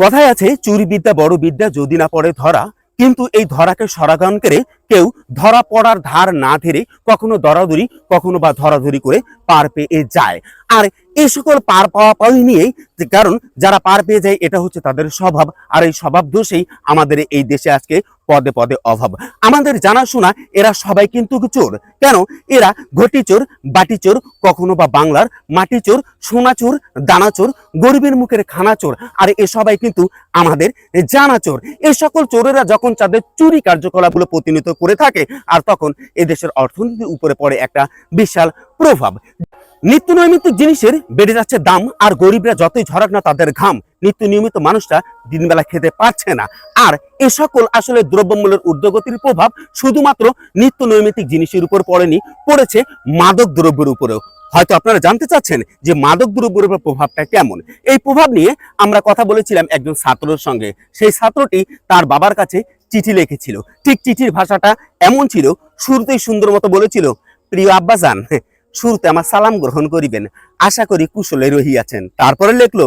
কথায় আছে চুরি বিদ্যা বড় বিদ্যা যদি না পড়ে ধরা, কিন্তু এই ধরাকে সরাগান করে কেউ ধরা পড়ার ধার না ধরে কখনো দরাদরি, কখনো বা ধরাধরি করে পার পেয়ে যায়। আর এই সকল পার পাওয়া পাওয়াই নিয়েই কারণ যারা পার পেয়ে যায়, এটা হচ্ছে তাদের স্বভাব। আর এই স্বভাব দোষেই আমাদের এই দেশে আজকে পদে পদে অভাব। আমাদের জানাশোনা, এরা সবাই কিন্তু চোর। কেন? এরা ঘটি চোর, বাটি চোর, কখনো বা বাংলার মাটি চোর, সোনা চোর, দানা চোর, গরিবের মুখের খানা চোর। আর এ সবাই কিন্তু আমাদের জানা চোর। এই সকল চোরেরা যখন তাদের চুরি কার্যকলাপগুলো প্রতিনিধিত্ব করে থাকে। আর তখন এদেশের অর্থনীতির উপরে পড়ে একটা বিশাল প্রভাব। নিত্য নৈমিত্তিক জিনিসের বেড়ে যাচ্ছে দাম, আর গরিবরা যতই ঝরাক না তাদের ঘাম। নিত্য নিয়মিত মানুষটা দিনবেলা খেতে পারছে না। আর এ সকল আসলে দ্রব্যমূল্যের ঊর্ধ্বগতির প্রভাব শুধুমাত্র নিত্য নৈমিত্তিক জিনিসের উপর পড়েনি, পড়েছে মাদক দ্রব্যের উপরেও। হয়তো আপনারা জানতে চাচ্ছেন যে মাদক দ্রব্যের উপর প্রভাবটা কেমন? এই প্রভাব নিয়ে আমরা কথা বলেছিলাম একজন ছাত্রর সঙ্গে। সেই ছাত্রটি তার বাবার কাছে চিঠি লিখেছিল। ঠিক চিঠির ভাষাটা এমন ছিল শুরুতেই সুন্দর মতো বলেছিল, প্রিয় আব্বাজান শুরুতে আমার সালাম গ্রহণ করিবেন, আশা করি কুশলে রহিয়াছেন। তারপরে লেখলো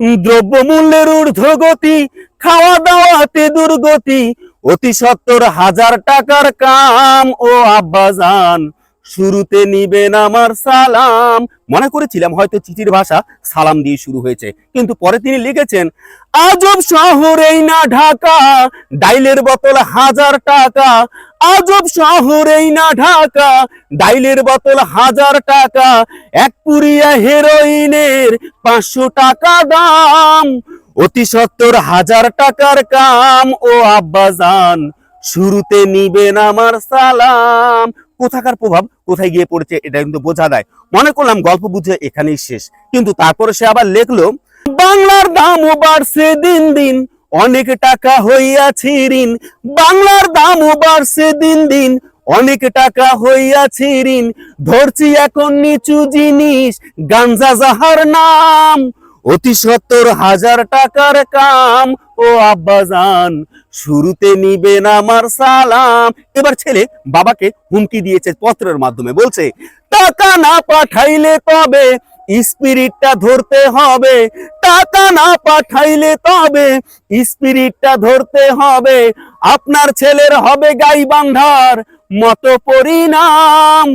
লিখলো দ্রব্যমূল্যের ঊর্ধ্বগতি খাওয়া দাওয়াতে দুর্গতি, অতি সত্তর হাজার টাকার কাম, ও আব্বাজান শুরুতে নিবেন আমার সালাম। মনে করেছিলাম হয়তো চিঠির ভাষা সালাম দিয়ে শুরু হয়েছে, কিন্তু পরে তিনি লিখেছেন, আজব শহরেই না ঢাকা, ডাইলের বোতল হাজার টাকা। আজব শহরেই না ঢাকা, ডাইলের বোতল হাজার টাকা। এক পুরিয়া হেরোইনের পাঁচশো টাকা দাম, অতি সত্তর হাজার টাকার কাম। ও আব্বাজান, শুরুতে নিবেন আমার সালাম। কোথাকার প্রভাব, কোথায় গিয়ে পড়েছে এটা কিন্তু বোঝা দেয় মনে করলাম গল্প বুঝে এখানেই শেষ। কিন্তু তারপরে সে আবার লেখলো, বাংলার দামও বাড়ছে দিন দিন, অনেক টাকা হইয়াছি ঋণ বাংলার দামও বাড়ছে দিন দিন, অনেক টাকা হইয়াছি ঋণ ধরছি এখন নিচু জিনিস, গাঞ্জা যাহার নাম, অতি সত্তর হাজার টাকার কাম। ও আব্বাজান, শুরুতে নিবেন আমার সালাম। এবার ছেলে বাবাকে হুমকি দিয়েছে পত্রের মাধ্যমে। বলছে, টাকা না পাঠাইলে তবে স্পিরিটটা ধরতে হবে। টাকা না পাঠাইলে তবে স্পিরিটটা ধরতে হবে। আপনার ছেলের হবে গাই বান্ধার মতো পরিণাম।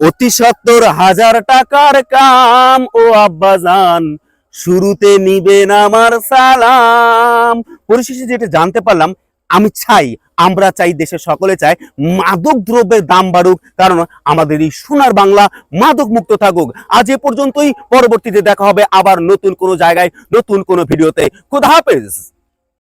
অতি সত্তর হাজার টাকার কাম। ও আব্বাজান শুরুতে নিবেন আমার সালাম। পরিশেষে যেটা জানতে পারলাম, আমি চাই, আমরা চাই, দেশের সকলে চাই, মাদক দ্রব্যের দাম বাড়ুক। কারণ আমাদের এই সোনার বাংলা মাদক মুক্ত থাকুক। আজ এ পর্যন্তই, পরবর্তীতে দেখা হবে আবার নতুন কোনো জায়গায়, নতুন কোনো ভিডিওতে। খুদা হাফেজ।